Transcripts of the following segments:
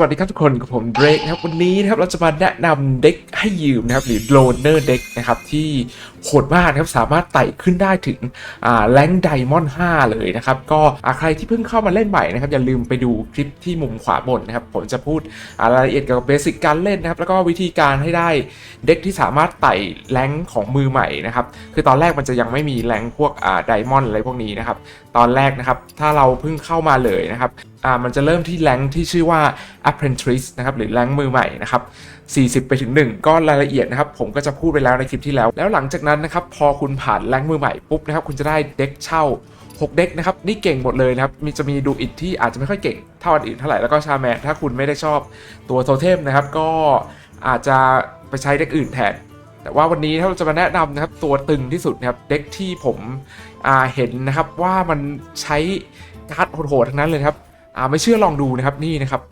สวัสดีครับทุกคนกับผมเดรกนะครับวันนี้นะครับเราจะมาแนะนำเด็กให้ยืมนะครับหรือโลเนอร์เด็กนะครับที่โหดมากนะครับสามารถไต่ขึ้นได้ถึงอ่าแรงไดมอนด์5เลยนะครับก็ใครที่เพิ่งเข้ามาเล่นใหม่นะครับอย่าลืมไปดูคลิปที่มุมขวาบนนะครับผมจะพูดรายละเอียดเกี่ยวกับเบสิกการเล่นนะครับแล้วก็วิธีการให้ได้เด็กที่สามารถไต่แรงของมือใหม่นะครับคือตอนแรกมันจะยังไม่มีแรงพวกอ่าไดมอนด์อะไรพวกนี้นะครับตอนแรกนะครับ ถ้าเราเพิ่งเข้ามาเลยนะครับอ่ามันจะเริ่มที่แรงที่ชื่อว่า apprentice นะครับหรือแรงมือใหม่นะครับ40 ไปถึง 1 ก็รายละเอียดนะครับ ผมก็จะพูดไปแล้วในคลิปที่แล้ว แล้วหลังจากนั้นนะครับ พอคุณผ่านแรงมือใหม่ปุ๊บนะครับ คุณจะได้เด็กเช่า 6 เด็กนะครับ นี่เก่งหมดเลยนะครับ มีจะมีดูอิดที่อาจจะไม่ค่อยเก่งเท่าอันอื่นเท่าไหร่ แล้วก็ชาแมนถ้าคุณไม่ได้ชอบตัวโทเทมนะครับ ก็อาจจะไปใช้เด็กอื่นแทน แต่ว่าวันนี้ถ้าเราจะมาแนะนำนะครับตัวตึงที่สุดนะครับเด็กที่ผมเห็นนะครับว่ามันใช้การ์ดโหดๆทั้งนั้นเลยครับไม่เชื่อลองดูนะครับนี่นะครับ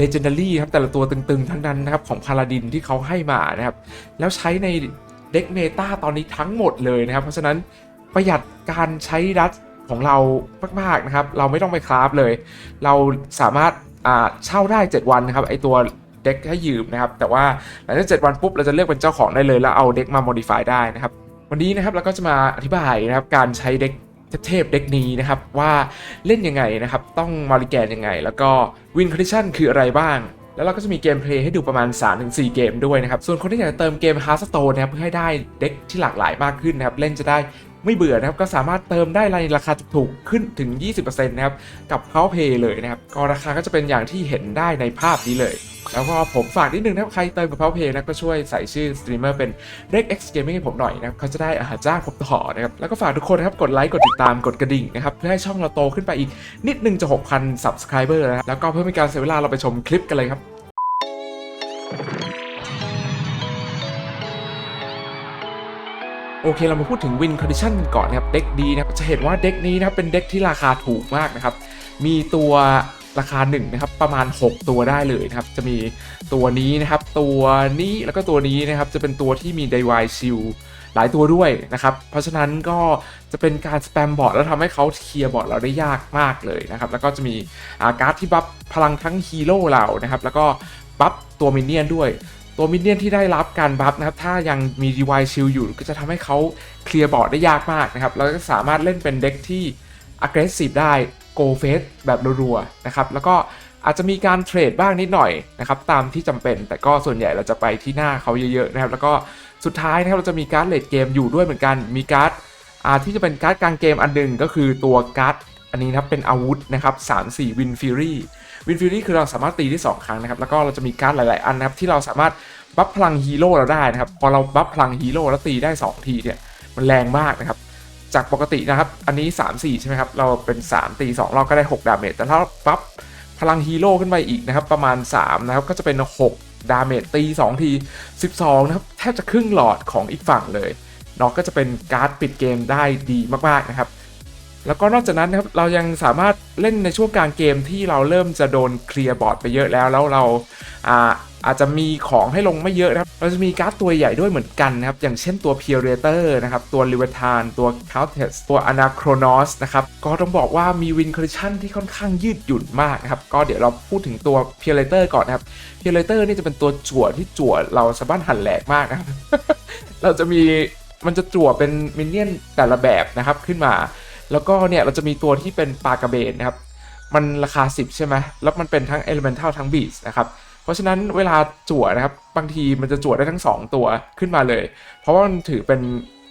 Legendary ครับแต่ละตัวตึงๆ ทั้งนั้นนะครับของพาลาดินที่เขาให้มานะครับแล้วใช้ในเด็กเมตาตอนนี้ทั้งหมดเลยนะครับ เพราะฉะนั้นประหยัดการใช้ดัตของเรามากๆนะครับ เราไม่ต้องไปคราฟเลย เราสามารถเช่าได้ 7 วันนะครับไอตัว เด็กให้ยืมนะครับ แต่ว่าหลังจาก7วันปุ๊บเราจะเลือกเป็นเจ้าของได้เลยแล้วเอาเด็กมา modify ได้นะครับ วันนี้นะครับเราก็จะมาอธิบายนะครับการใช้เด็กเทพเด็กนี้นะครับว่าเล่นยังไงนะครับ ต้องมาริแกนยังไง แล้วก็วินคอนดิชันคืออะไรบ้างแล้วเราก็จะมีเกมเพลย์ให้ดูประมาณ 3-4 เกมด้วยนะครับ ส่วนคนที่อยากจะเติมเกม h a r สโตนนะครับเพื่อให้ได้เด็กที่หลากหลายมากขึ้นนะครับ เล่นจะได้ ไม่เบื่อนะครับก็สามารถเติมได้ในราคาถูกขึ้นถึง 20%นะครับกับเขาเพย์เลยนะครับก็ราคาก็จะเป็นอย่างที่เห็นได้ในภาพนี้เลย แล้วก็ผมฝากนิดนึงนะครับใครเติมกับ p เพย์นะก็ช่วยใส่ชื่อสตรีมเมอร์เป็น r e x X Gaming ให้ผมหน่อยนะครับเขาจะได้อาหารจ้างผมต่อนะครับแล้วก็ฝากทุกคนนะครับกดไลค์กดติดตามกดกระดิ่งนะครับเพื่อให้ช่องเราโตขึ้นไปอีกนิดนึงจะ 6,000 Subscriber นะครับแล้วก็เพื่อไม่ให้การเสียเวลาเราไปชมคลิปกันเลยครับ โอเคเรามาพูดถึงวินคอนดิชันกันก่อนนะครับเด็กดีนะจะเห็นว่าเด็กนี้นะครับเป็นเด็กที่ราคาถูกมากนะครับ มีตัวราคา1นะครับประมาณ 6 ตัวได้เลยนะครับ จะมีตัวนี้นะครับ ตัวนี้แล้วก็ตัวนี้นะครับ จะเป็นตัวที่มี d ด y ชิลหลายตัวด้วยนะครับ เพราะฉะนั้นก็จะเป็นการสแปมบอร์ดแล้วทำให้เขาเคลียร์บอร์ดเราได้ยากมากเลยนะครับ แล้วก็จะมีอาการ์ดที่บัฟพลังทั้งฮีโร่เรานะครับ แล้วก็บัฟตัวมินเนี่ยนด้วย ตัวมินเนี่ยนที่ได้รับการบัฟนะครับ ถ้ายังมี d ี y ชิลอยู่ก็จะทำให้เขาเคลียร์บอร์ดได้ยากมากนะครับ แล้วก็สามารถเล่นเป็นเด็กที่ aggressive ได้ go face แบบรัวๆนะครับ แล้วก็อาจจะมีการเทรดบ้างนิดหน่อยนะครับ ตามที่จำเป็น แต่ก็ส่วนใหญ่เราจะไปที่หน้าเขาเยอะๆนะครับ แล้วก็สุดท้ายนะครับเราจะมีการ์ดเลดเกมอยู่ด้วยเหมือนกัน มีการ์ดอาที่จะเป็นการ์ดกลางเกมอันหนึ่งก็คือตัวการ์ดอันนี้นะครับเป็นอาวุธนะครับ3 4 Win Fury Win Fury คือเราสามารถตีได้2ครั้งนะครับแล้วก็เราจะมีการ์ดหลาย ๆ อันนะครับที่เราสามารถบัฟพลังฮีโร่เราได้นะครับพอเราบัฟพลังฮีโร่แล้วตีได้ 2 ทีเนี่ยมันแรงมากนะครับจากปกตินะครับอันนี้ 3 4 ใช่ไหมครับเราเป็น 3 ตี2เราก็ได้6ดาเมจแต่ถ้าปั๊บพลังฮีโร่ขึ้นไปอีกนะครับประมาณ3นะครับก็จะเป็น 6 ดาเมจตี 2 ที 12นะครับแทบจะครึ่งหลอดของอีกฝั่งเลยเนาะก็จะเป็นการ์ดปิดเกมได้ดีมากๆนะครับ แล้วก็นอกจากนั้นนะครับเรายังสามารถเล่นในช่วงกลางเกมที่เราเริ่มจะโดนเคลียร์บอร์ดไปเยอะแล้วแล้วเราอ่าอาจจะมีของให้ลงไม่เยอะนะครับ เราจะมีการ์ดตัวใหญ่ด้วยเหมือนกันนะครับ อย่างเช่นตัว p u r a t o r นะครับ ตัว l i v e t a n ตัว c o u n t e s ตัว Anachronos นะครับ ก็ต้องบอกว่ามี win condition ที่ค่อนข้างยืดหยุ่นมากนะครับ ก็เดี๋ยวเราพูดถึงตัว p u r a t o r ก่อนนะครับ p u r a t o r นี่จะเป็นตัวจั่วที่จั่วเราสะบั้นหันแหลกมากนะครับ เราจะมีมันจะจั่วเป็นมินเนี่ยนแต่ละแบบนะครับขึ้นมา แล้วก็เนี่ยเราจะมีตัวที่เป็นปลากระเบนนะครับ มันราคา 10 ใช่ไหมแล้วมันเป็นทั้ง Elemental ทั้ง Beast นะครับ เพราะฉะนั้นเวลาจั่วนะครับ บางทีมันจะจั่วได้ทั้ง 2 ตัวขึ้นมาเลย เพราะว่ามันถือเป็น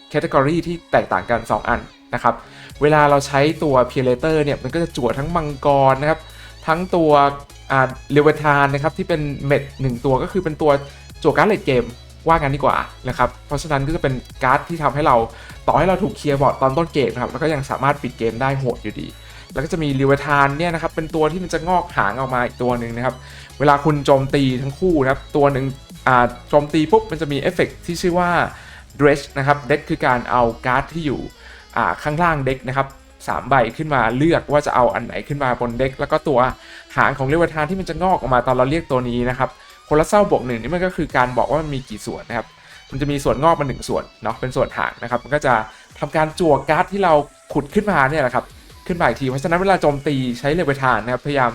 แคตตากรีที่แตกต่างกัน 2 อันนะครับ เวลาเราใช้ตัว p i l a t o r เนี่ย มันก็จะจั่วทั้งมังกรนะครับ ทั้งตัวเลเวทานนะครับที่เป็นเม็ดหนึ่งตัวก็คือเป็นตัวจั่วการ์ดเลดเกม ว่างั้นดีกว่านะครับ เพราะฉะนั้นก็จะเป็นการ์ดที่ทำให้เราต่อให้เราถูกเคลียร์บอร์ดตอนต้นเกมนะครับแล้วก็ยังสามารถปิดเกมได้โหดอยู่ดี แล้วก็จะมีลิเวทานเนี่ยนะครับเป็นตัวที่มันจะงอกหางออกมาอีกตัวหนึ่งนะครับ เวลาคุณโจมตีทั้งคู่นะครับตัวหนึ่งอ่าโจมตีปุ๊บมันจะมีเอฟเฟกที่ชื่อว่า dredge นะครับเด็กคือการเอาการ์ดที่อยู่อ่าข้างล่างเด็กนะครับสามใบขึ้นมาเลือกว่าจะเอาอันไหนขึ้นมาบนเด็ก แล้วก็ตัวหางของลิเวทานที่มันจะงอกออกมาตอนเราเรียกตัวนี้นะครับ คนละเศร้าบวกหนึ่งนี่มันก็คือการบอกว่ามันมีกี่ส่วนนะครับ มันจะมีส่วนงอกมาหนึ่งส่วนเนาะเป็นส่วนหางนะครับ มันก็จะทำการจั่วการ์ดที่เราขุดขึ้นมาเนี่ยแหละครับขึ้นมาอีกทีเพราะฉะนั้นเวลาโจมตีใช้เลเวทานนะครับพยายาม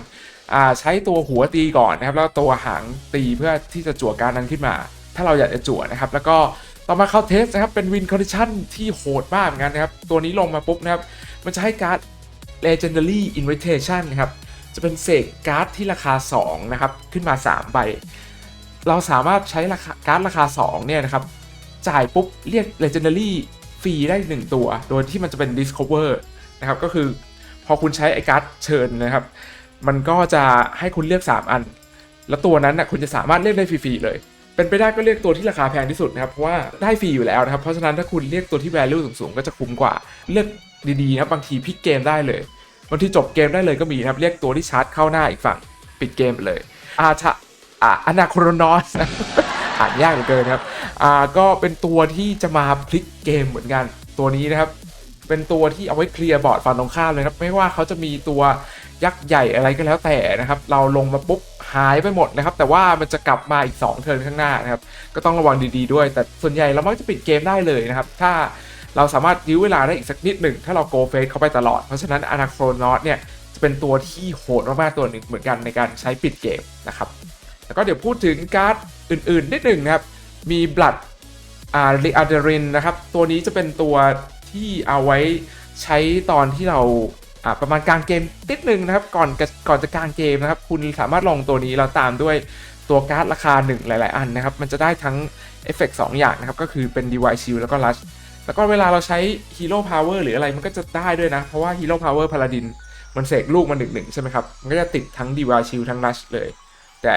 อ่าใช้ตัวหัวตีก่อนนะครับ แล้วตัวหางตีเพื่อที่จะจั่วการนั้นขึ้นมา ถ้าเราอยากจะจั่วนะครับ แล้วก็ต่อมาเข้าเทสนะครับเป็นวินคอนดิชันที่โหดมากเหมือนกันนะครับ ตัวนี้ลงมาปุ๊บนะครับ มันจะให้การ์ด Legendary Invitation นะครับ จะเป็นเสกการ์ดที่ราคา 2 นะครับ ขึ้นมา 3 ใบ เราสามารถใช้ราคาการ์ดราคา 2 เนี่ยนะครับ จ่ายปุ๊บ เรียก Legendary ฟรีได้ 1 ตัว โดยที่มันจะเป็น Discover นะครับ ก็คือพอคุณใช้ไอ้การ์ดเชิญนะครับ มันก็จะให้คุณเลือก 3 อัน แล้วตัวนั้นนะคุณจะสามารถเลือกได้ฟรีๆเลย เป็นไปได้ก็เลือกตัวที่ราคาแพงที่สุดนะครับ เพราะว่าได้ฟรีอยู่แล้วนะครับ เพราะฉะนั้นถ้าคุณเลือกตัวที่ value สูงๆ ก็จะคุ้มกว่า เลือกดีๆนะบางทีพลิกเกมได้เลย บางทีจบเกมได้เลยก็มีครับเรียกตัวที่ชาร์จเข้าหน้าอีกฝั่งปิดเกมไปเลย อาชะอาอนาโครนอสอ่านยากเหลือเกินครับอ่าก็เป็นตัวที่จะมาพลิกเกมเหมือนกันตัวนี้นะครับเป็นตัวที่เอาไว้เคลียร์บอร์ดฝั่งตรงข้ามเลยครับไม่ว่าเขาจะมีตัวยักษ์ใหญ่อะไรก็แล้วแต่นะครับ เราลงมาปุ๊บหายไปหมดนะครับ แต่ว่ามันจะกลับมาอีก 2 เทิร์นข้างหน้านะครับ ก็ต้องระวังดีๆด้วย แต่ส่วนใหญ่เรามักจะปิดเกมได้เลยนะครับ ถ้า เราสามารถยื้อเวลาได้อีกสักนิดหนึ่งถ้าเราโกเฟสเข้าไปตลอด เพราะฉะนั้นอนาโครนอสเนี่ยจะเป็นตัวที่โหดมากๆตัวหนึ่งเหมือนกันในการใช้ปิดเกมนะครับแล้วก็เดี๋ยวพูดถึงการ์ดอื่นๆนิดหนึ่งนะครับมีบลัดอาริอาเดรินนะครับตัวนี้จะเป็นตัวที่เอาไว้ใช้ตอนที่เราอ่าประมาณกลางเกมนิดหนึ่งนะครับก่อนก่อนจะกลางเกมนะครับคุณสามารถลองตัวนี้แล้วตามด้วยตัวการ์ดราคาหนึ่งหลาย ๆ อันนะครับ มันจะได้ทั้งเอฟเฟกต์สองอย่างนะครับ ก็คือเป็น Device Shield แล้วก็ Rush แล้วก็เวลาเราใช้ Hero Power หรืออะไรมันก็จะได้ด้วยนะ เพราะว่า Hero Power Paladin มันเสกลูกมาหนึ่งหนึ่งใช่ไหมครับ มันก็จะติดทั้ง Device Shield ทั้ง Rush เลย แต่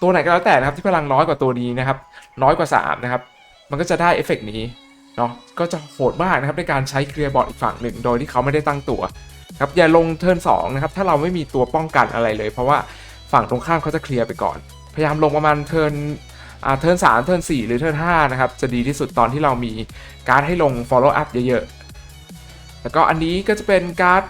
ตัวไหนก็แล้วแต่นะครับที่พลังน้อยกว่าตัวนี้นะครับ น้อยกว่า 3 นะครับ มันก็จะได้เอฟเฟกต์นี้เนาะก็จะโหดมากนะครับในการใช้เคลียร์บอร์ดอีกฝั่งหนึ่งโดยที่เขาไม่ได้ตั้งตัวครับอย่าลงเทิร์น2นะครับถ้าเราไม่มีตัวป้องกันอะไรเลย เพราะว่าฝั่งตรงข้ามเขาจะเคลียร์ไปก่อน พยายามลงประมาณเทิร์น เทิร์น3เทิร์น4หรือเทิร์น5นะครับ จะดีที่สุดตอนที่เรามีการ์ดให้ลง follow up เยอะๆ แล้วก็อันนี้ก็จะเป็นการ์ด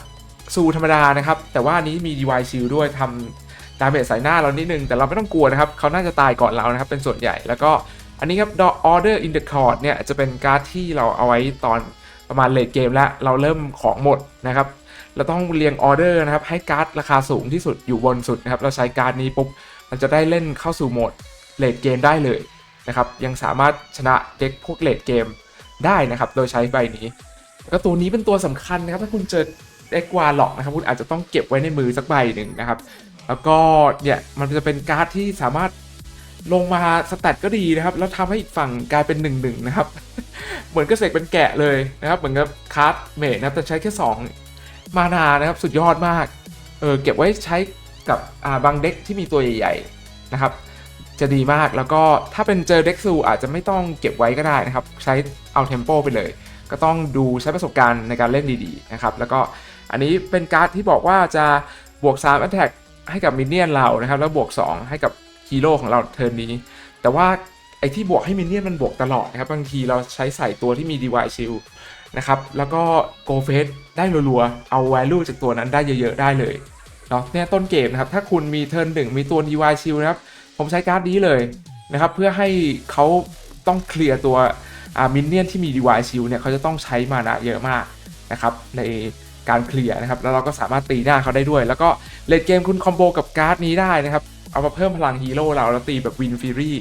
ซูธรรมดานะครับ แต่ว่าอันนี้มี device shield ด้วยทำดาเมจใส่หน้าเรานิดนึง แต่เราไม่ต้องกลัวนะครับ เขาน่าจะตายก่อนเรานะครับ เป็นส่วนใหญ่ แล้วก็อันนี้ครับ order in the court เนี่ยจะเป็นการ์ดที่เราเอาไว้ตอนประมาณเลทเกมแล้ว เราเริ่มของหมดนะครับเราต้องเรียงออเดอร์นะครับให้การ์ดราคาสูงที่สุดอยู่บนสุดนะครับ เราใช้การ์ดนี้ปุ๊บ มันจะได้เล่นเข้าสู่โหมด เลทเกมได้เลยนะครับยังสามารถชนะเด็กพวกเลทเกมได้นะครับโดยใช้ใบนี้แล้วก็ตัวนี้เป็นตัวสำคัญนะครับถ้าคุณเจอเอ็กวาล็อกนะครับคุณอาจจะต้องเก็บไว้ในมือสักใบหนึ่งนะครับ แล้วก็เนี่ยมันจะเป็นการ์ดที่สามารถลงมาสแตทก็ดีนะครับ แล้วทำให้อีกฝั่งกลายเป็น1นหนึ่งนะครับ เหมือนกระเสกเป็นแกะเลยนะครับ เหมือนกับคาร์ดเมทนะครับแต่ใช้แค่ 2 มานานะครับสุดยอดมากเออเก็บไว้ใช้กับอาบางเด็กที่มีตัวใหญ่ ๆ นะครับ จะดีมากแล้วก็ถ้าเป็นเจอเด็กซูอาจจะไม่ต้องเก็บไว้ก็ได้นะครับ ใช้เอาเทมโปไปเลย ก็ต้องดูใช้ประสบการณ์ในการเล่นดีๆนะครับ แล้วก็อันนี้เป็นการ์ดที่บอกว่าจะบวก3 Attack ให้กับมินเนี่ยนเรานะครับ แล้วบวก 2 ให้กับฮีโร่ของเราเทิร์นนี้ แต่ว่าไอ้ที่บวกให้มินเนี่ยนมันบวกตลอดนะครับ บางทีเราใช้ใส่ตัวที่มี DY Shield นะครับ แล้วก็โกเฟสได้รัวๆ เอา value จากตัวนั้นได้เยอะๆ ได้เลยเนาะเนี่ยต้นเกมนะครับ ถ้าคุณมีเทิร์นหนึ่งมีตัว DY Shield นะครับ ผมใช้การ์ดนี้เลยนะครับเพื่อให้เขาต้องเคลียร์ตัวมินเนี่ยนที่มี DY Shield เนี่ยเขาจะต้องใช้มานะเยอะมากนะครับในการเคลียร์นะครับแล้วเราก็สามารถตีหน้าเขาได้ด้วย แล้วก็เลดเกมคุณคอมโบกับการ์ดนี้ได้นะครับเอามาเพิ่มพลังฮีโร่เราแล้วตีแบบวินฟิรี่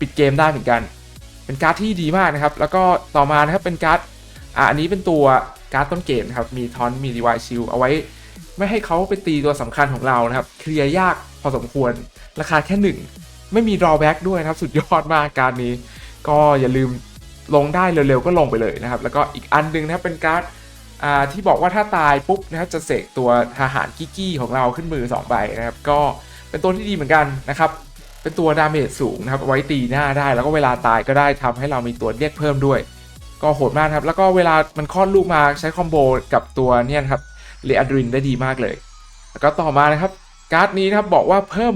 ปิดเกมได้เหมือนกัน เป็นการ์ดที่ดีมากนะครับ แล้วก็ต่อมานะครับเป็นการ์ดอ่าอันนี้เป็นตัวการ์ดต้นเกมนะครับมีทอนมีดีวายชิลเอาไว้ ไม่ให้เขาไปตีตัวสำคัญของเรานะครับเคลียร์ยาก อสมควร ราคาแค่หนึ่งไม่มี drawback ด้วยนะครับ สุดยอดมากการนี้ ก็อย่าลืมลงได้เร็วๆ ก็ลงไปเลยนะครับ แล้วก็อีกอันหนึงนะครับเป็นการ์ดที่บอกว่าถ้าตายปุ๊บนะครับจะเสกตัวทหารกิกกี้ของเราขึ้นมือ2ใบนะครับ ก็เป็นตัวที่ดีเหมือนกันนะครับเป็นตัวดาเมจสูงนะครับไว้ตีหน้าได้ แล้วก็เวลาตายก็ได้ทำให้เรามีตัวเรียกเพิ่มด้วย ก็โหดมากครับ แล้วก็เวลามันคลอดลูกมาใช้คอมโบกับตัวเนี่ยครับเลอะดรินได้ดีมากเลย แล้วก็ต่อมานะครับ การ์ดนี้นะครับบอกว่าเพิ่ม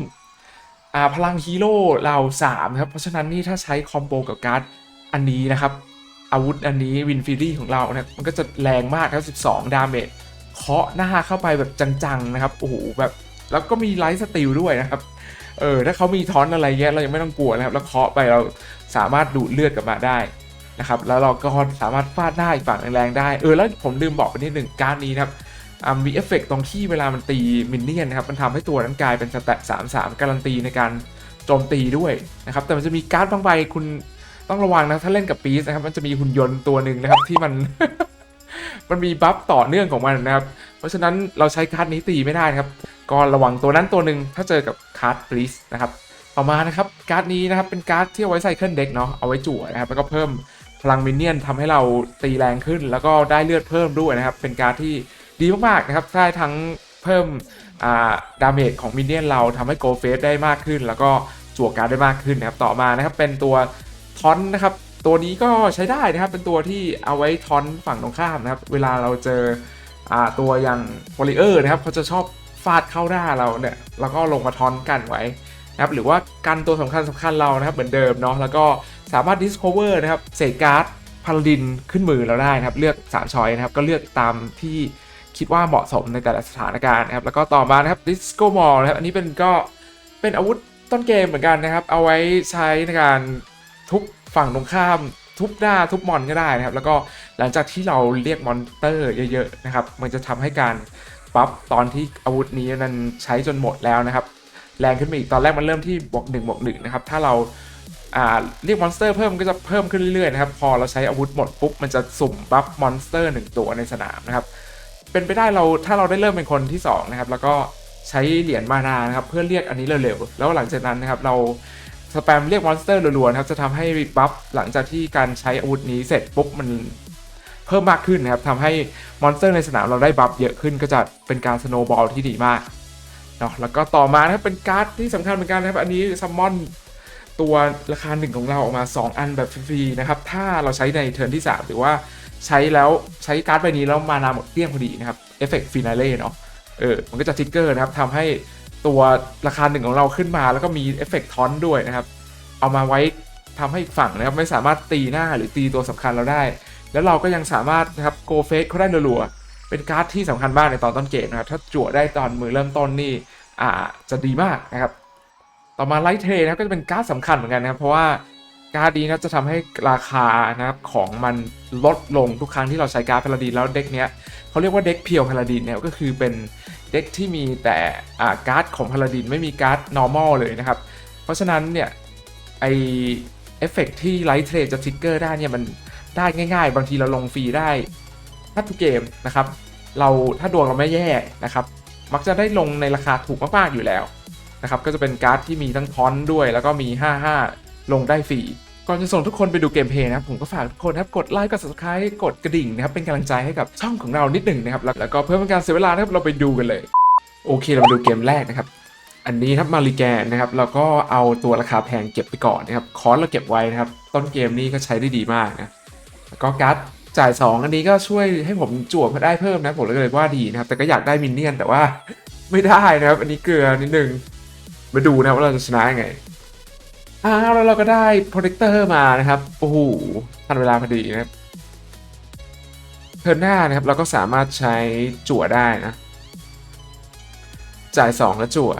พลังฮีโร่เรา3ครับ เพราะฉะนั้นนี่ถ้าใช้คอมโบกับการ์ดอันนี้นะครับ อาวุธอันนี้วินฟิรี่ของเราเนี่ยมันก็จะแรงมากครับ 12 ดาเมจเคาะหน้าเข้าไปแบบจังๆนะครับโอ้โหแบบแล้วก็มีไลท์สติลด้วยนะครับเออถ้าเขามีทอนอะไรเงี้ยเรายังไม่ต้องกลัวนะครับ แล้วเคาะไปเราสามารถดูดเลือดกลับมาได้นะครับแล้วเราก็สามารถฟาดหน้าอีกฝั่งแรงๆได้เออแล้วผมลืมบอกไปนิดหนึ่งการดนี้นะครับ มีเอฟเฟกต์ตรงที่เวลามันตีมินเนี่ยนนะครับมันทำให้ตัวนั้นกลายเป็นสแตท3 3การันตีในการโจมตีด้วยนะครับแต่มันจะมีการ์ดบางใบคุณต้องระวังนะถ้าเล่นกับปีสนะครับมันจะมีหุ่นยนต์ตัวหนึ่งนะครับที่มันมันมีบัฟต่อเนื่องของมันนะครับ เพราะฉะนั้นเราใช้การ์ดนี้ตีไม่ได้นะครับ ก็ระวังตัวนั้นตัวหนึ่งถ้าเจอกับการ์ดบริสนะครับ ต่อมานะครับการ์ดนี้นะครับเป็นการ์ดที่เอาไว้ใส่เครื่องเด็กเนาะเอาไว้จั่วนะครับแล้วก็เพิ่มพลังมินเนี่ยนทำให้เราตีแรงขึ้น แล้วก็ได้เลือดเพิ่มด้วยนะครับ เป็นการ์ดที่ ดีมากๆนะครับได้ทั้งเพิ่มดาเมจของมินเนี่ยนเราทำให้โกเฟสได้มากขึ้น แล้วก็จั่วการได้มากขึ้นนะครับต่อมานะครับเป็นตัวทอนนะครับตัวนี้ก็ใช้ได้นะครับเป็นตัวที่เอาไว้ทอนฝั่งตรงข้ามนะครับเวลาเราเจออตัวอย่างวอลเลเยอร์นะครับเขาจะชอบฟาดเข้าหน้าเราเนี่ยแล้วก็ลงมาทอนกันไว้นะครับหรือว่ากันตัวสำคัญสำคัญเรานะครับเหมือนเดิมเนาะแล้วก็สามารถ discover นะครับเศษการ์ดพาราดินขึ้นมือเราได้นะครับเลือก3ช้อยนะครับก็เลือกตามที่ คิดว่าเหมาะสมในแต่ละสถานการณ์นะครับแล้วก็ต่อมานะครับ disco mall นะครับอันนี้เป็นก็เป็นอาวุธต้นเกมเหมือนกันนะครับ เอาไว้ใช้ในการทุบฝั่งตรงข้ามทุบหน้าทุบมอนก็ได้นะครับ แล้วก็หลังจากที่เราเรียกมอนเตอร์เยอะๆนะครับ มันจะทำให้การบัฟตอนที่อาวุธนี้นั้นใช้จนหมดแล้วนะครับ แรงขึ้นมาอีกตอนแรกมันเริ่มที่บวกหนึ่งบวกหนึ่งนะครับ ถ้าเราอ่าเรียกมอนสเตอร์เพิ่มก็จะเพิ่มขึ้นเรื่อยๆนะครับ พอเราใช้อาวุธหมดปุ๊บมันจะสุ่มบัฟมอนสเตอร์หนึ่งตัวในสนามนะครับ เป็นไปได้เราถ้าเราได้เริ่มเป็นคนที่2นะครับแล้วก็ใช้เหรียญมานานะครับเพื่อเรียกอันนี้เร็วๆแล้วหลังจากนั้นนะครับเราสแปมเรียกมอนสเตอร์รัวๆนะครับจะทำให้บัฟหลังจากที่การใช้อาวุธนี้เสร็จปุ๊บมันเพิ่มมากขึ้นนะครับทำให้มอนสเตอร์ในสนามเราได้บัฟเยอะขึ้นก็จะเป็นการสโนว์บอลที่ดีมากเนาะแล้วก็ต่อมานะครับเป็นการ์ดที่สำคัญเหมือนกันนะครับอันนี้ซัมมอนตัวราคาหนึ่งของเราออกมา 2 อันแบบฟรีๆนะครับถ้าเราใช้ในเทิร์นที่ 3 หรือว่า ใช้แล้วใช้การ์ดใบนี้แล้วมานาหมดเกลี้ยงพอดีนะครับเอฟเฟกต์ฟินาเล่เนาะเออมันก็จะทิกเกอร์นะครับทำให้ตัวราคาหนึ่งของเราขึ้นมาแล้วก็มีเอฟเฟกต์ทอนด้วยนะครับ เอามาไว้ทำให้ฝั่งนะครับไม่สามารถตีหน้าหรือตีตัวสำคัญเราได้ แล้วเราก็ยังสามารถนะครับโกเฟสเขาได้รัวๆเป็นการ์ดที่สำคัญมากในตอนต้นเกมนะครับถ้าจั่วได้ตอนมือเริ่มต้นนี่อ่าจะดีมากนะครับ ต่อมาไลท์เทรนะครับก็จะเป็นการ์ดสำคัญเหมือนกันนะครับเพราะว่า การ์ดนี้นะจะทำให้ราคานะครับของมันลดลงทุกครั้งที่เราใช้การ์ดพาราดินแล้วเด็กเนี้ยเขาเรียกว่าเด็กเพียวพาราดินเนี่ยก็คือเป็นเด็กที่มีแต่การ์ดของพาราดินไม่มีการ์ด normal เลยนะครับ เพราะฉะนั้นเนี่ยไอเอฟเฟกที่ไลท์เทรดจะทริกเกอร์ได้เนี่ยมันได้ง่ายๆ บางทีเราลงฟรีได้แทบทุกเกมนะครับ เราถ้าดวงเราไม่แย่นะครับ มักจะได้ลงในราคาถูกมากๆอยู่แล้วนะครับ ก็จะเป็นการ์ดที่มีทั้งทอนด้วย แล้วก็มี 55 ลงได้ฟรีก่อนจะส่งทุกคนไปดูเกมเพย์นะครับผมก็ฝากทุกคนนะครับกดไลค์กด subscribe กดกระดิ่งนะครับเป็นกำลังใจให้กับช่องของเรานิดหนึ่งนะครับแล้วก็เพื่อเป็นการเสียเวลานะครับเราไปดูกันเลย โอเคเรามาดูเกมแรกนะครับอันนี้ครับมาริแกนนะครับเราก็เอาตัวราคาแพงเก็บไปก่อนนะครับคอร์สเราเก็บไว้นะครับต้นเกมนี้ก็ใช้ได้ดีมากนะแล้วก็การ์ดจ่าย 2 อันนี้ก็ช่วยให้ผมจั่วมาได้เพิ่มนะผมเลยว่าดีนะครับแต่ก็อยากได้มินเนี่ยนแต่ว่าไม่ได้นะครับอันนี้เกลือนิดนึงมาดูนะว่าเราจะชนะยังไง อ้าวแล้วเราก็ได้โปรเทคเตอร์มานะครับ โอ้โหทันเวลาพอดีนะครับเทิร์นหน้านะครับเราก็สามารถใช้จั่วได้นะ จ่าย 2 แล้วจั่ว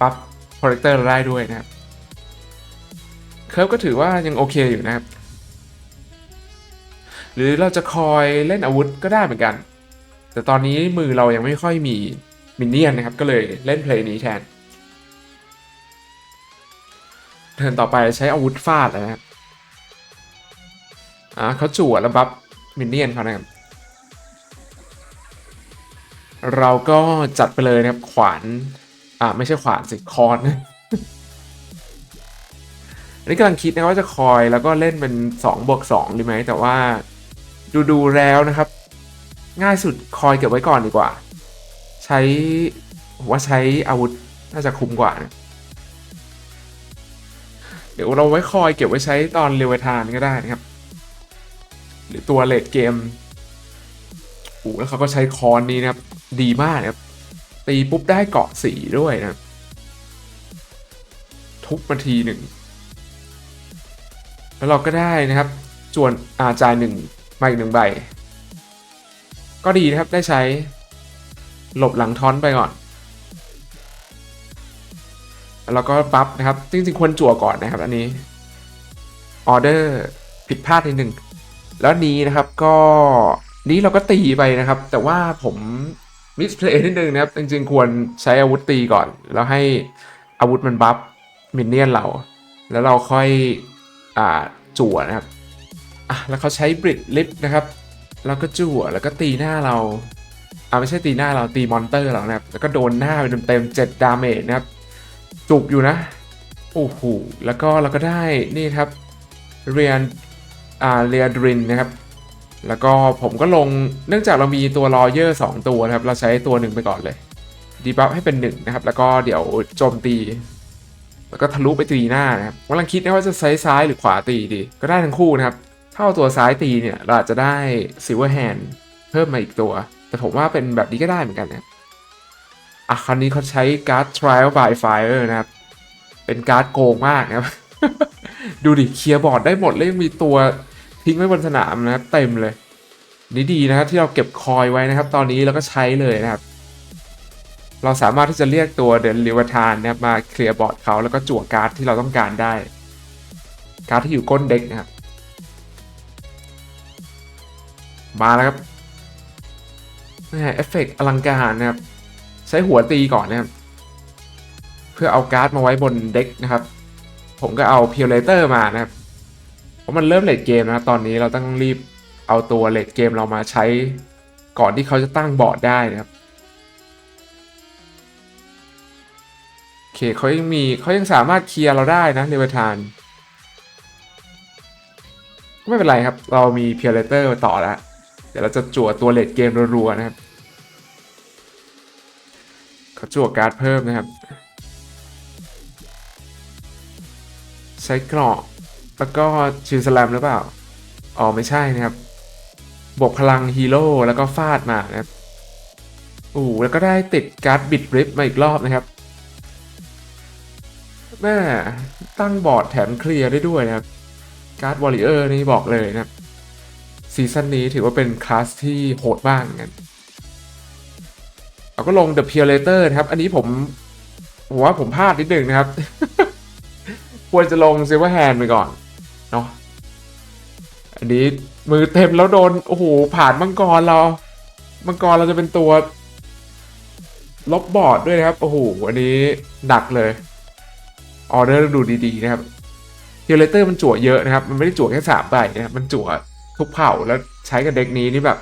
ปั๊บโปรเทคเตอร์เราได้ด้วยนะครับเคิร์ฟก็ถือว่ายังโอเคอยู่นะครับ หรือเราจะคอยเล่นอาวุธก็ได้เหมือนกัน แต่ตอนนี้มือเรายังไม่ค่อยมีมินเนี่ยนนะครับ ก็เลยเล่นเพลย์นี้แทน เทิร์นต่อไปใช้อาวุธฟาดนะครับอ่าเขาจั่วแล้วบัฟมินเนี่ยนเขานะครับเราก็จัดไปเลยนะครับขวาน อ่าไม่ใช่ขวานสิคอนอันนี้กำลังคิดนะว่าจะคอยแล้วก็เล่นเป็น2บวก2ดีไหมแต่ว่าดูดูแล้วนะครับ ง่ายสุดคอยเก็บไว้ก่อนดีกว่า ใช้ว่าใช้อาวุธน่าจะคุ้มกว่านะ เดี๋ยวเราไว้คอยเก็บไว้ใช้ตอนเรเวทานก็ได้นะครับ หรือตัวเลดเกมโอ้แล้วเขาก็ใช้คอนนี้นะครับ ดีมากนะครับตีปุ๊บได้เกาะสีด้วยนะ ทุบมาทีหนึ่ง แล้วเราก็ได้นะครับจวนอาจ่ายหนึ่งมาอีกหนึ่งใบ ก็ดีนะครับได้ใช้หลบหลังท้อนไปก่อน แล้วก็บัฟนะครับ จริงๆควรจั่วก่อนนะครับ อันนี้ออเดอร์ผิดพลาดนิดหนึ่งแล้วนี้นะครับก็นี้เราก็ตีไปนะครับ แต่ว่าผมมิสเพลย์นิดนึงนะครับ จริงๆ ควรใช้อาวุธตีก่อน แล้วให้อาวุธมันบัฟมินเนี่ยนเรา แล้วเราค่อยอ่าจั่วนะครับอะแล้วเขาใช้บริดลิฟนะครับ แล้วก็จั่วแล้วก็ตีหน้าเราอ่าไม่ใช่ตีหน้าเราตีมอนเตอร์เรานะครับ แล้วก็โดนหน้าไปเต็มๆเจ็ดดาเมจนะครับ จุกอยู่นะ โอ้โห แล้วก็เราก็ได้นี่ครับเรียนอ่าเรียดรินนะครับ แล้วก็ผมก็ลงเนื่องจากเรามีตัวรอเยอร์สองตัวนะครับ เราใช้ตัวหนึ่งไปก่อนเลยดีบัฟให้เป็นหนึ่งนะครับ แล้วก็เดี๋ยวโจมตี แล้วก็ทะลุไปตีหน้านะครับกำลังคิดนะว่าจะใช้ซ้ายหรือขวาตีดี ก็ได้ทั้งคู่นะครับ ถ้าเอาตัวซ้ายตีเนี่ย เราอาจจะได้ซิลเวอร์แฮนด์เพิ่มมาอีกตัว แต่ผมว่าเป็นแบบนี้ก็ได้เหมือนกันนะครับ อะคราวนี้เขาใช้การ์ด Trial by Fire นะครับ เป็นการ์ดโกงมากนะครับ ดูดิเคลียร์บอร์ดได้หมดเลยยังมีตัวทิ้งไว้บนสนามนะครับ เต็มเลย นี่ดีนะครับที่เราเก็บคอยไว้นะครับ ตอนนี้เราก็ใช้เลยนะครับ เราสามารถที่จะเรียกตัวเดนลิวทานนะครับมาเคลียร์บอร์ดเขาแล้วก็จั่วการ์ดที่เราต้องการได้ การ์ดที่อยู่ก้นเด็กนะครับมาแล้วครับแหม่เอฟเฟกต์อลังการนะครับ ใช้หัวตีก่อนนะครับ เพื่อเอาการ์ดมาไว้บนเด็กนะครับ ผมก็เอาเพิวเลเตอร์มานะครับ เพราะมันเริ่มเลดเกมนะตอนนี้เราต้องรีบเอาตัวเลดเกมเรามาใช้ก่อนที่เขาจะตั้งบอร์ดได้นะครับโอเคเขายังมีเขายังสามารถเคลียร์เราได้นะเรเวทานไม่เป็นไรครับ เรามีเพิวเลเตอร์ต่อแล้ว เดี๋ยวเราจะจั่วตัวเลดเกมรัวๆนะครับ เขาจั่วการ์ดเพิ่มนะครับ ใช้เกราะแล้วก็ชิลสแลมหรือเปล่า อ๋อไม่ใช่นะครับ บวกพลังฮีโร่แล้วก็ฟาดมานะครับอู้แล้วก็ได้ติดการ์ดบิดริฟมาอีกรอบนะครับแม่ตั้งบอร์ดแถมเคลียร์ได้ด้วยนะครับ การ์ดวอริเออร์นี่บอกเลยนะครับซีซั่นนี้ถือว่าเป็นคลาสที่โหดมากเหมือนกัน เราก็ลง The p u r e t o r นะครับ อันนี้ผมผมว่าผมพลาดนิดนึงนะครับ ควรจะลง Silver Hand ไปก่อนเนาะอันนี้มือเต็มแล้วโดน โอ้โห ผ่านมังกรเรา มังกรเราจะเป็นตัว ลบบอร์ดด้วยนะครับ โอ้โห อันนี้หนักเลย ออเดอร์ดูดีๆนะครับเฮลเลเตอร์มันจั่วเยอะนะครับ มันไม่ได้จั่วแค่สามใบนะครับ มันจั่วทุกเผ่าแล้วใช้กับเด็กนี้นี่แบบ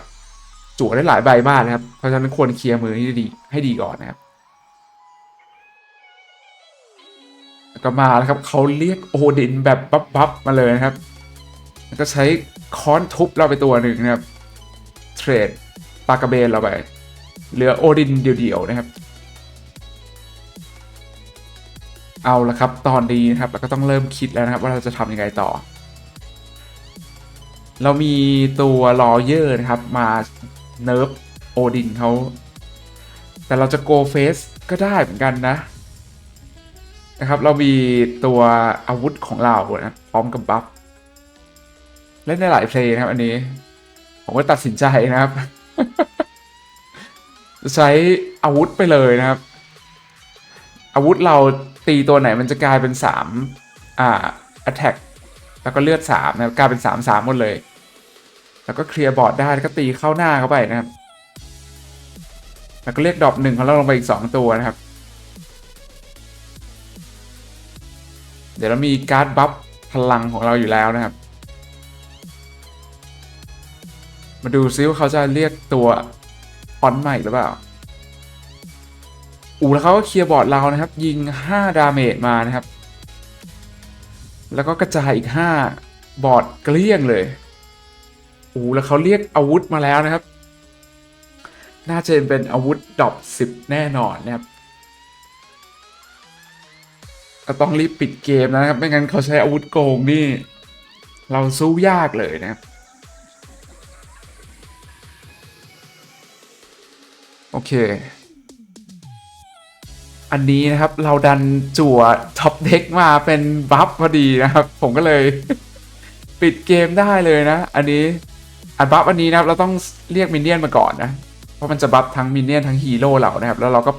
จั่วได้หลายใบมากนะครับ เพราะฉะนั้นควรเคลียร์มือให้ดีให้ดีก่อนนะครับก็มาแล้วครับเขาเรียกโอดินแบบบับบับมาเลยนะครับแล้วก็ใช้ค้อนทุบเราไปตัวหนึ่งนะครับ เทรดปากกระเบนเราไป เหลือโอดินเดียวๆนะครับ เอาละครับตอนนี้นะครับเราก็ต้องเริ่มคิดแล้วนะครับ ว่าเราจะทำยังไงต่อ เรามีตัวลอเยอร์นะครับ มา เนิร์ฟโอดินเขาแต่เราจะโกเฟสก็ได้เหมือนกันนะนะครับ เรามีตัวอาวุธของเรานะพร้อมกับบัฟเล่นได้หลายเพลย์นะครับ อันนี้ ผมก็ตัดสินใจนะครับ จะใช้อาวุธไปเลยนะครับ อาวุธเราตีตัวไหนมันจะกลายเป็นสามอ่า attack แล้วก็เลือดสามนะครับกลายเป็นสามสามหมดเลย แล้วก็เคลียร์บอร์ดได้แล้วก็ตีเข้าหน้าเข้าไปนะครับ แล้วก็เรียกดรอปหนึ่งของเราลงไปอีกสองตัวนะครับ เดี๋ยวเรามีการ์ดบัฟพลังของเราอยู่แล้วนะครับ มาดูซิว่าเขาจะเรียกตัวออนใหม่หรือเปล่าอูแล้วเขาก็เคลียร์บอร์ดเรานะครับ ยิง 5 ดาเมจมานะครับ แล้วก็กระจายอีก 5 บอร์ดเกลี้ยงเลย อูแล้วเขาเรียกอาวุธมาแล้วนะครับ น่าจะเป็นอาวุธดรอป10แน่นอนนะครับก็ต้องรีบปิดเกมนะครับ ไม่งั้นเขาใช้อาวุธโกงนี่ เราสู้ยากเลยนะครับ โอเค อันนี้นะครับเราดันจั่วท็อปเด็กมาเป็นบัฟพอดีนะครับ ผมก็เลย ปิดเกมได้เลยนะ อันนี้ อันบัฟอันนี้นะครับเราต้องเรียกมินเนี่ยนมาก่อนนะ เพราะมันจะบัฟทั้งมินเนี่ยนทั้งฮีโร่เรานะครับ แล้วเราก็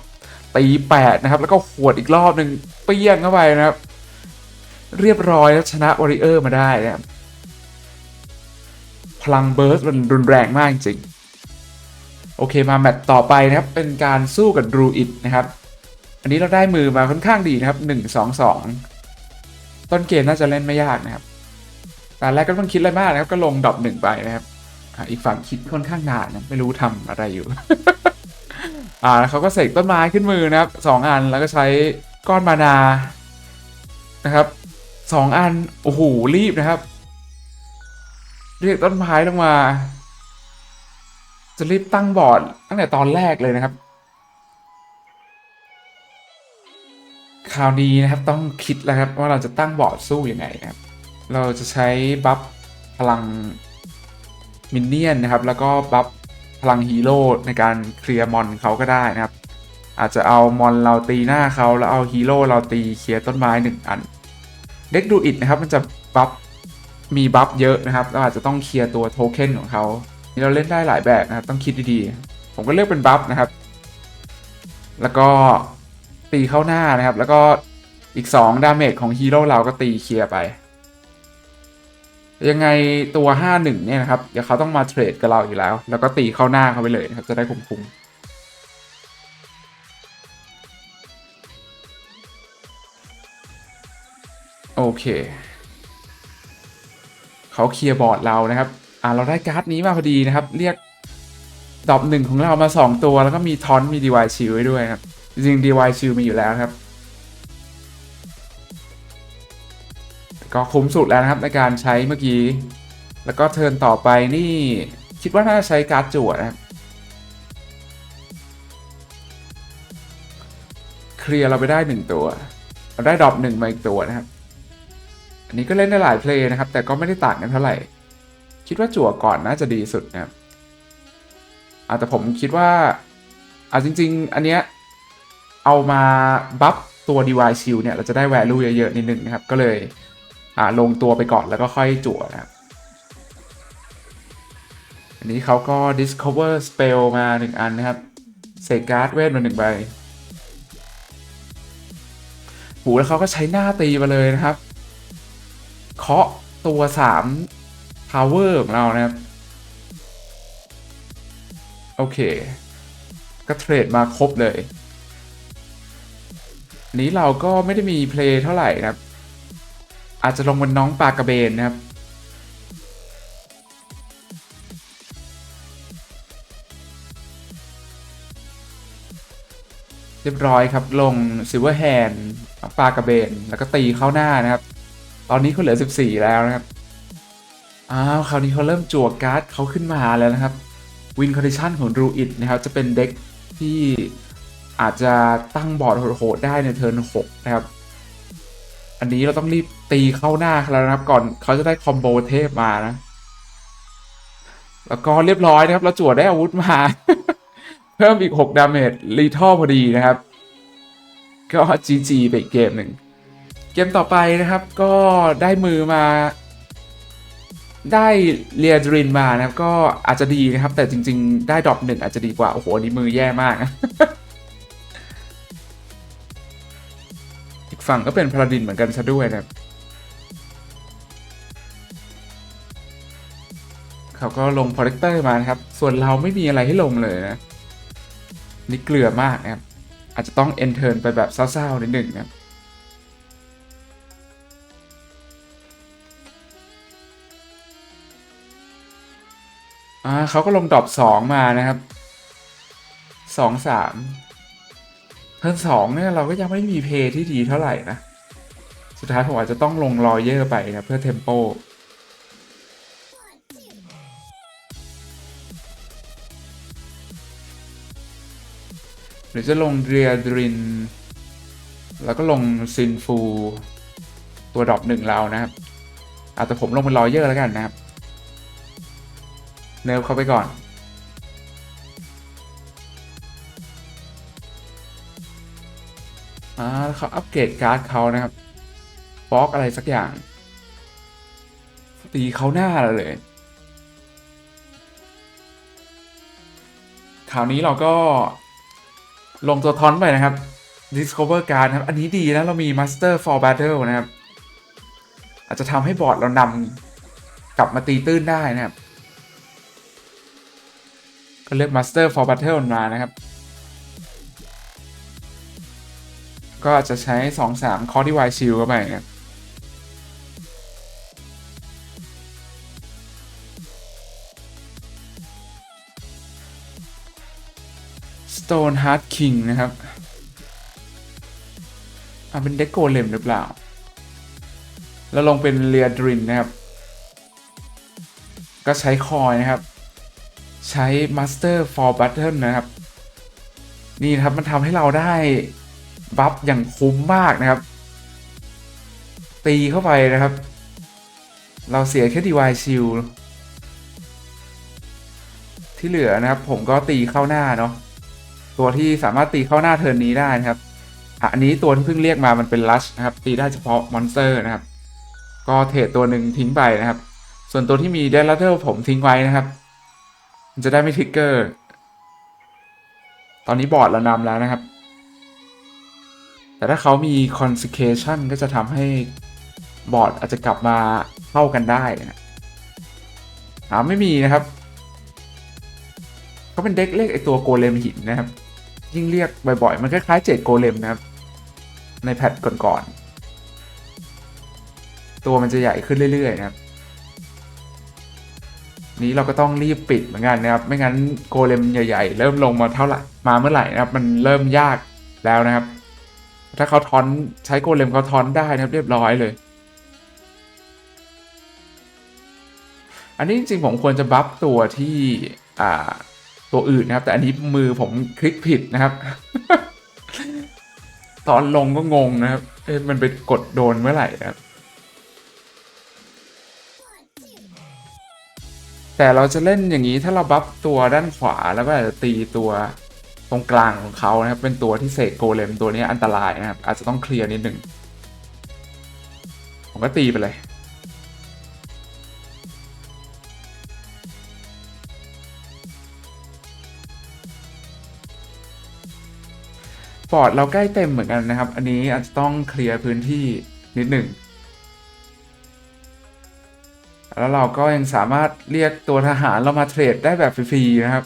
ตีแปดนะครับ แล้วก็หวดอีกรอบหนึ่งเปี้ยงเข้าไปนะครับ เรียบร้อยแล้วชนะวอริเออร์มาได้นะครับ พลังเบิร์สมันรุนแรงมากจริง โอเคมาแมตช์ต่อไปนะครับ เป็นการสู้กับดรูอิดนะครับ อันนี้เราได้มือมาค่อนข้างดีนะครับหนึ่งสองสองต้นเกมน่าจะเล่นไม่ยากนะครับตอนแรกก็ต้องคิดอะไรมากนะครับ ก็ลงดรอปหนึ่งไปนะครับ อีกฝั่งคิดค่อนข้างนานนะไม่รู้ทำอะไรอยู่ อ่าแล้วเขาก็เสกต้นไม้ขึ้นมือนะครับสองอันแล้วก็ใช้ก้อนมานานะครับสองอันโอ้โหรีบนะครับ เรียกต้นไม้ลงมา จะรีบตั้งบอร์ดตั้งแต่ตอนแรกเลยนะครับคราวนี้นะครับต้องคิดแล้วครับว่าเราจะตั้งบอร์ดสู้ยังไงนะครับ เราจะใช้บัฟพลัง มินเนี่ยนนะครับ แล้วก็บัฟพลังฮีโร่ในการเคลียร์มอนเขาก็ได้นะครับ อาจจะเอามอนเราตีหน้าเขาแล้วเอาฮีโร่เราตีเคลียร์ต้นไม้หนึ่งอัน เด็กดูอิดนะครับมันจะบัฟมีบัฟเยอะนะครับเราอาจจะต้องเคลียร์ตัวโทเค็นของเขาเราเล่นได้หลายแบบนะครับต้องคิดดีๆ ผมก็เลือกเป็นบัฟนะครับ แล้วก็ตีเข้าหน้านะครับ แล้วก็อีก 2 ดาเมจของฮีโร่เราก็ตีเคลียร์ไป ยังไงตัว 5-1 เนี่ยนะครับ เดี๋ยวเขาต้องมาเทรดกับเราอยู่แล้ว แล้วก็ตีเข้าหน้าเขาไปเลยนะครับ จะได้คุ้มๆโอเค เขาเคลียร์บอร์ดเรานะครับ อ่าเราได้การ์ดนี้มาพอดีนะครับ เรียกดอบหนึ่งของเรามา 2 ตัว แล้วก็มีทอนมีดีวายชิลไว้ด้วยครับ จริงดีวายชิลมีอยู่แล้วครับ ก็คุ้มสุดแล้วนะครับในการใช้เมื่อกี้ แล้วก็เทิร์นต่อไปนี่คิดว่าน่าจะใช้การ์ดจั่วนะครับเคลียร์เราไปได้หนึ่งตัวเราได้ดรอปหนึ่งมาอีกตัวนะครับ อันนี้ก็เล่นได้หลายเพลย์นะครับ แต่ก็ไม่ได้ต่างกันเท่าไหร่ คิดว่าจั่วก่อนน่าจะดีสุดนะครับอาแต่ผมคิดว่าอ่าจริง ๆ อันเนี้ยเอามาบัฟตัว DY Shield เนี่ย เราจะได้ value เยอะๆนิดนึงนะครับ ก็เลย ลงตัวไปก่อนแล้วก็ค่อยจั่วนะครับ อันนี้เขาก็ discover spell มาหนึ่งอันนะครับ เสกการ์ดเวทมาหนึ่งใบหูแล้วเขาก็ใช้หน้าตีมาเลยนะครับ เคาะตัว3 power ของเรานะครับ โอเค ก็เทรดมาครบเลย นี้เราก็ไม่ได้มีเพลย์เท่าไหร่นะครับ อาจจะลงบนน้องปลากระเบนนะครับเรียบร้อยครับลงซิลเวอร์แฮนด์ปลากระเบน แล้วก็ตีเข้าหน้านะครับ ตอนนี้เขาเหลือ 14 แล้วนะครับ อ้าวคราวนี้เขาเริ่มจั่วการ์ดเขาขึ้นมาแล้วนะครับวินคอนดิชันของรูอิดนะครับ จะเป็นเด็กที่อาจจะตั้งบอร์ดโหดได้ในเทิร์น6นะครับ อันนี้เราต้องรีบตีเข้าหน้าเขาแล้วนะครับ ก่อนเขาจะได้คอมโบเทพมานะ แล้วก็เรียบร้อยนะครับ เราจั่วได้อาวุธมา เพิ่มอีก 6 ดาเมจรีทอพอดีนะครับ ก็ GG ไปอีกเกมหนึ่ง เกมต่อไปนะครับ ก็ได้มือมา ได้เรียดรินมานะครับ ก็อาจจะดีนะครับ แต่จริง ๆ ได้ดรอปหนึ่งอาจจะดีกว่า โอ้โหอันนี้มือแย่มากนะ ฝั่งก็เป็นพาราดินเหมือนกันซะด้วยนะครับเขาก็ลงพอ r เ e กเตอร์มานะครับ ส่วนเราไม่มีอะไรให้ลงเลยนะ นี่เกลือมากนะครับ อาจจะต้องเอนเทิร์นไปแบบเศร้าๆนิดหนึ่งนะครับอ่าเขาก็ลงดรอปสองมานะครับสองสาม เทิร์นสองเนี่ยเราก็ยังไม่มีเพย์ที่ดีเท่าไหร่นะ สุดท้ายผมอาจจะต้องลงรอยเยอร์ไปนะเพื่อเทมโปหรือจะลงเรียดริน แล้วก็ลงซินฟู ตัวดรอปหนึ่งเรานะครับ อาจจะผมลงเป็นรอยเยอร์แล้วกันนะครับ เนิร์ฟเข้าไปก่อน อ่าวเขาอัปเกรดการ์ดเขานะครับบล็อกอะไรสักอย่าง ตีเขาหน้าเราเลย คราวนี้เราก็ลงตัวทอนไปนะครับ Discover Card ครับ อันนี้ดีนะ เรามี Master for Battle นะครับ อาจจะทำให้บอร์ดเรานำกลับมาตีตื้นได้นะครับ ก็เลือก Master for Battle มานะครับ ก็จะใช้ 2-3 c o r d i w i Shield เข้าไปนะครับ Stone Heart King นะครับอะเป็นเด็กโกเลมหรือเปล่า แล้วลงเป็นเรียดรินนะครับ ก็ใช้คอยนะครับ ใช้ Master for Battle นะครับ นี่นะครับมันทำให้เราได้ บัฟอย่างคุ้มมากนะครับ ตีเข้าไปนะครับ เราเสียแค่ Divine Shield ที่เหลือนะครับ ผมก็ตีเข้าหน้าเนาะตัวที่สามารถตีเข้าหน้าเทิร์นนี้ได้นะครับอันนี้ตัวที่เพิ่งเรียกมามันเป็นลัชนะครับ ตีได้เฉพาะมอนสเตอร์นะครับ ก็เทรดตัวหนึ่งทิ้งไปนะครับ ส่วนตัวที่มีเดลเทอร์ผมทิ้งไว้นะครับ มันจะได้ไม่ทริกเกอร์ ตอนนี้บอร์ดเรานำแล้วนะครับ แต่ถ้าเขามี consecration ก็จะทำให้บอร์ดอาจจะกลับมาเข้ากันได้นะหาไม่มีนะครับก็เป็นเด็กเรียกไอตัวโกเลมหินนะครับ ยิ่งเรียกบ่อยๆ มันคล้ายๆเจ็ดโกเลมนะครับ ในแพทก่อนๆ ตัวมันจะใหญ่ขึ้นเรื่อยๆนะครับ นี้เราก็ต้องรีบปิดเหมือนกันนะครับ ไม่งั้นโกเลมใหญ่ๆ เริ่มลงมาเท่าไหร่มาเมื่อไหร่นะครับ มันเริ่มยากแล้วนะครับ ถ้าเขาทอนใช้โกเลมเขาทอนได้นะครับเรียบร้อยเลย อันนี้จริงๆผมควรจะบัฟตัวที่อ่าตัวอื่นนะครับ แต่อันนี้มือผมคลิกผิดนะครับ ตอนลงก็งงนะครับ เอ๊ะมันไปกดโดนเมื่อไหร่นะครับแต่เราจะเล่นอย่างนี้ถ้าเราบัฟตัวด้านขวาแล้วก็จะตีตัว ตรงกลางของเขานะครับ เป็นตัวที่เสกโกเลมตัวนี้อันตรายนะครับ อาจจะต้องเคลียร์นิดหนึ่ง ผมก็ตีไปเลยปอดเราใกล้เต็มเหมือนกันนะครับ อันนี้อาจจะต้องเคลียร์พื้นที่นิดหนึ่งแล้วเราก็ยังสามารถเรียกตัวทหารเรามาเทรดได้แบบฟรีๆนะครับ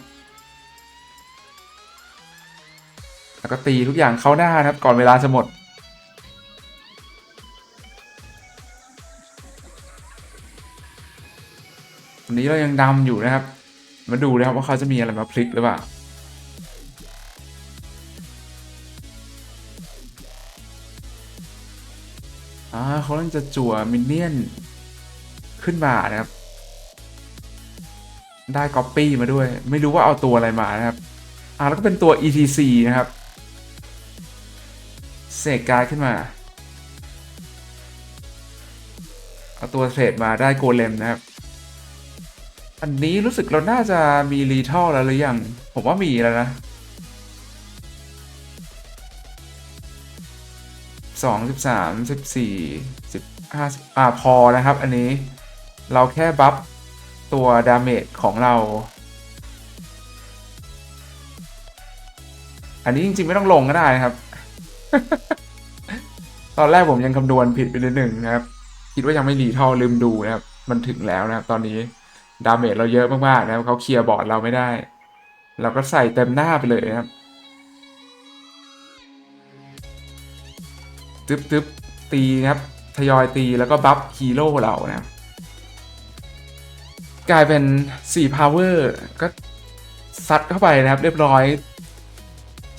ก็ตีทุกอย่างเข้าหน้านะครับ ก่อนเวลาจะหมด วันนี้เรายังดำอยู่นะครับ มาดูนะครับว่าเขาจะมีอะไรมาพลิกหรือเปล่าอ่าเขากำลังจะจั่วมินเนี่ยนขึ้นมานะครับ ได้ก๊อปปี้มาด้วย ไม่รู้ว่าเอาตัวอะไรมานะครับ อ่าแล้วก็เป็นตัว etc นะครับ เสกการ์ดขึ้นมา เอาตัวเทรดมาได้โกเลมนะครับ อันนี้รู้สึกเราน่าจะมีรีทัลแล้วหรือยัง ผมว่ามีแล้วนะสองสิบสามสิบสี่สิบห้าอ่าพอนะครับ อันนี้เราแค่บัฟตัวดาเมจของเรา อันนี้จริงๆ ไม่ต้องลงก็ได้นะครับ ตอนแรกผมยังคำนวณผิดไปนิดหนึ่งนะครับ คิดว่ายังไม่รีเท่าลืมดูนะครับ มันถึงแล้วนะครับ ตอนนี้ดาเมจเราเยอะมากๆนะครับเขาเคลียร์บอร์ดเราไม่ได้ เราก็ใส่เต็มหน้าไปเลยนะครับตึ๊บตึ๊บตีนะครับทยอยตีแล้วก็บัฟฮีโร่เรานะครับกลายเป็น4 power ก็ซัดเข้าไปนะครับ เรียบร้อย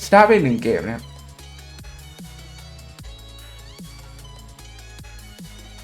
ชนะไปหนึ่งเกมนะครับ